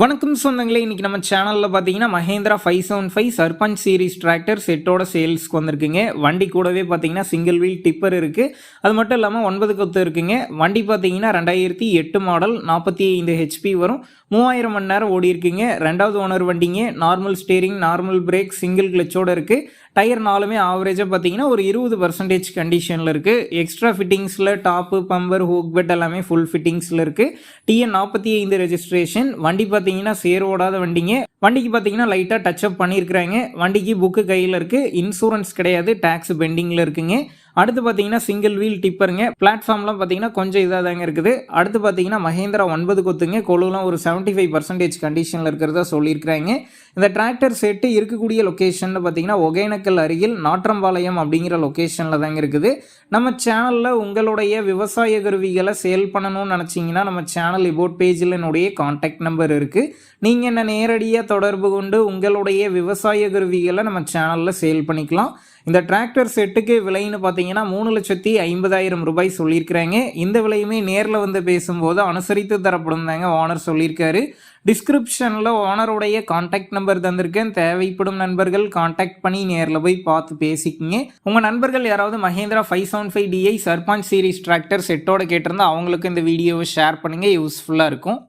வணக்கம் சொந்தங்களே இன்றைக்கி நம்ம சேனலில் பார்த்தீங்கன்னா Mahindra five seven five sarpanch series tractor செட்டோட சேல்ஸ்க்கு வந்திருக்குங்க. வண்டி கூடவே பார்த்தீங்கன்னா சிங்கிள் வீல் டிப்பர் இருக்குது அது மட்டும் இல்லாமல் ஒன்பது கொத்து இருக்குங்க. வண்டி பார்த்தீங்கன்னா ரெண்டாயிரத்தி எட்டு மாடல் நாற்பத்தி ஐந்து ஹெச்பி வரும். மூவாயிரம் மணி நேரம் ஓடி இருக்குங்க ரெண்டாவது ஓனர் வண்டிங்க. Normal steering normal brake single கிளச்சோட இருக்குது டயர் நாலுமே ஆவரேஜாக பார்த்தீங்கன்னா ஒரு இருபது பர்சன்டேஜ் கண்டிஷனில் இருக்குது எக்ஸ்ட்ரா ஃபிட்டிங்ஸில் டாப்பு பம்பர் ஹூக் பெட் எல்லாமே ஃபுல் ஃபிட்டிங்ஸில் இருக்குது டிஎன் நாற்பத்தி ஐந்து ரெஜிஸ்ட்ரேஷன் வண்டி பார்த்தீங்கன்னா சேர் ஓடாத வண்டிங்க. வண்டிக்கு பார்த்தீங்கன்னா லைட்டாக டச் அப் பண்ணியிருக்கிறாங்க. வண்டிக்கு புக்கு கையில் இருக்குது இன்சூரன்ஸ் கிடையாது. டேக்ஸ் பெண்டிங்கில் இருக்குங்க. அடுத்து பார்த்தீங்கன்னா சிங்கிள் வீல் டிப்பருங்க பிளாட்ஃபார்ம்லாம் பார்த்தீங்கன்னா கொஞ்சம் இதாக தாங்க இருக்குது. அடுத்து பார்த்தீங்கன்னா மஹேந்திரா ஒன்பது கொத்துங்க. கொழுலாம் ஒரு செவன்ட்டி ஃபைவ் பர்சன்டேஜ் கண்டிஷனில் இருக்கிறதா சொல்லியிருக்கிறாங்க. இந்த டிராக்டர் செட்டு இருக்கக்கூடிய லொக்கேஷனில் பார்த்தீங்கன்னா ஒகேனக்கல் அருகில் நாற்றம்பாளையம் அப்படிங்கிற லொக்கேஷனில் தாங்க இருக்குது. நம்ம சேனலில் உங்களுடைய விவசாய கருவிகளை சேல் பண்ணணும்னு நினச்சிங்கன்னா நம்ம சேனல் இபோட் பேஜில் என்னுடைய காண்டாக்ட் நம்பர் இருக்குது நீங்கள் என்ன நேரடியாக தொடர்பு கொண்டு உங்களுடைய விவசாய கருவிகளை நம்ம சேனலில் சேல் பண்ணிக்கலாம். இந்த டிராக்டர் செட்டுக்கு விலைன்னு பார்த்தீங்கன்னா மூணு லட்சத்தி ஐம்பதாயிரம் ரூபாய் சொல்லியிருக்கிறாங்க. இந்த விலையுமே நேரில் வந்து பேசும்போது அனுசரித்து தரப்படும் தாங்க ஓனர் சொல்லியிருக்காரு. டிஸ்கிரிப்ஷனில் ஓனருடைய காண்டாக்ட் நம்பர் தந்திருக்கேன். தேவைப்படும் நண்பர்கள் காண்டாக்ட் பண்ணி நேரில் போய் பார்த்து பேசிக்கிங்க. உங்கள் நண்பர்கள் யாராவது Mahindra five seven five DI sarpanch series tractor செட்டோட கேட்டிருந்தா அவங்களுக்கு இந்த வீடியோவை ஷேர் பண்ணுங்கள் யூஸ்ஃபுல்லாக இருக்கும்.